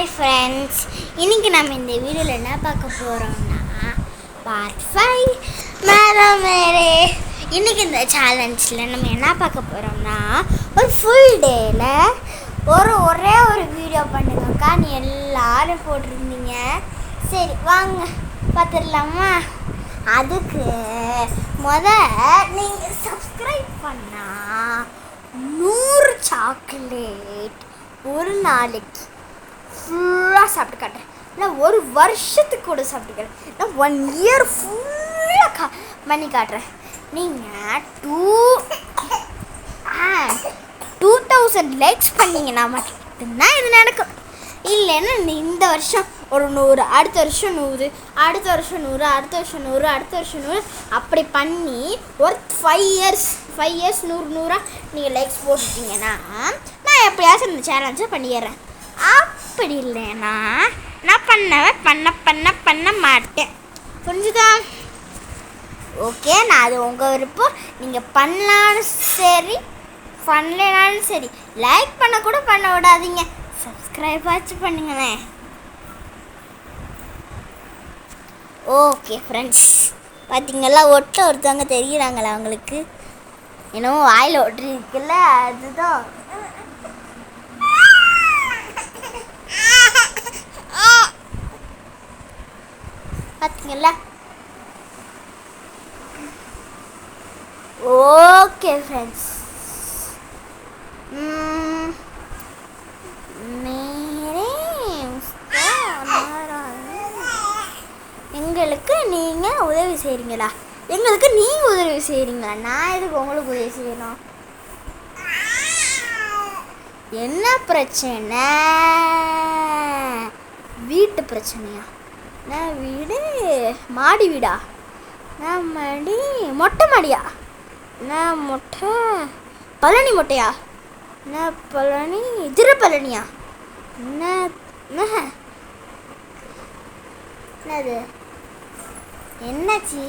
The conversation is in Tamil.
ஹாய் ஃப்ரெண்ட்ஸ் இன்னைக்கு நம்ம இந்த வீடியோவில் என்ன பார்க்க போகிறோம்னா பார்ட் ஃபைவ் மேடம் மேரே இன்றைக்கி இந்த சேலஞ்சில் நம்ம என்ன பார்க்க போகிறோம்னா ஒரு ஃபுல் டேயில் ஒரு ஒரே ஒரு வீடியோ பண்ணுங்கக்கா. நீ எல்லோரும் போட்டிருந்தீங்க. சரி வாங்க பார்த்துடலாமா? அதுக்கு முத நீங்கள் சப்ஸ்கிரைப் பண்ணால் நூறு சாக்லேட் ஒரு நாளைக்கு. ஃபுல்லாக சாப்பிட்டு காட்டுறேன். இல்லை ஒரு வருஷத்துக்கு கூட சாப்பிட்டு காட்டுறேன் ஒன் இயர் ஃபுல்லாக கா பண்ணி காட்டுறேன். நீங்கள் டூ டூ தௌசண்ட் லைக்ஸ் பண்ணீங்கன்னா மட்டும்தான் இது நடக்கும். இல்லைன்னா இந்த வருஷம் ஒரு நூறு அடுத்த வருஷம் நூறு அடுத்த வருஷம் நூறு அடுத்த வருஷம் நூறு அடுத்த வருஷம் நூறு அப்படி பண்ணி ஒரு ஃபைவ் இயர்ஸ் ஃபைவ் இயர்ஸ் நூறு நூறாக நீங்கள் லைக்ஸ் போட்டுட்டீங்கன்னா நான் எப்படியாச்சும் இந்த சேலஞ்சை பண்ணிடுறேன். அப்படி இல்லைன்னா நான் பண்ணவே பண்ண பண்ண பண்ண மாட்டேன். புரிஞ்சுதா? ஓகே நான் அது உங்கள் விருப்பம். நீங்கள் பண்ணலாலும் சரி பண்ணலைனாலும் சரி லைக் பண்ண கூட பண்ண விடாதீங்க. சப்ஸ்கிரைப் ஆச்சு பண்ணுங்களேன். ஓகே ஃப்ரெண்ட்ஸ் பார்த்தீங்களா ஒட்ட ஒருத்தவங்க தெரியுறாங்களா அவங்களுக்கு என்னமோ வாயில் ஒட்டிருக்குல்ல அதுதான். பார்த்தீங்களா ஓகே ஃப்ரெண்ட்ஸ் எங்களுக்கு நீங்கள் உதவி செய்கிறீங்களா எங்களுக்கு நீங்கள் உதவி செய்கிறீங்களா நான் எதுக்கு உங்களுக்கு உதவி செய்யணும்? என்ன பிரச்சனை? வீட்டு பிரச்சனையா? நான் வீடு மாடி வீடா? நான் மாடி மொட்டை மாடியா? நான் மொட்டை பழனி மொட்டையா? நான் பழனி திருப்பழனியா என்ன? என்னது? என்னாச்சு?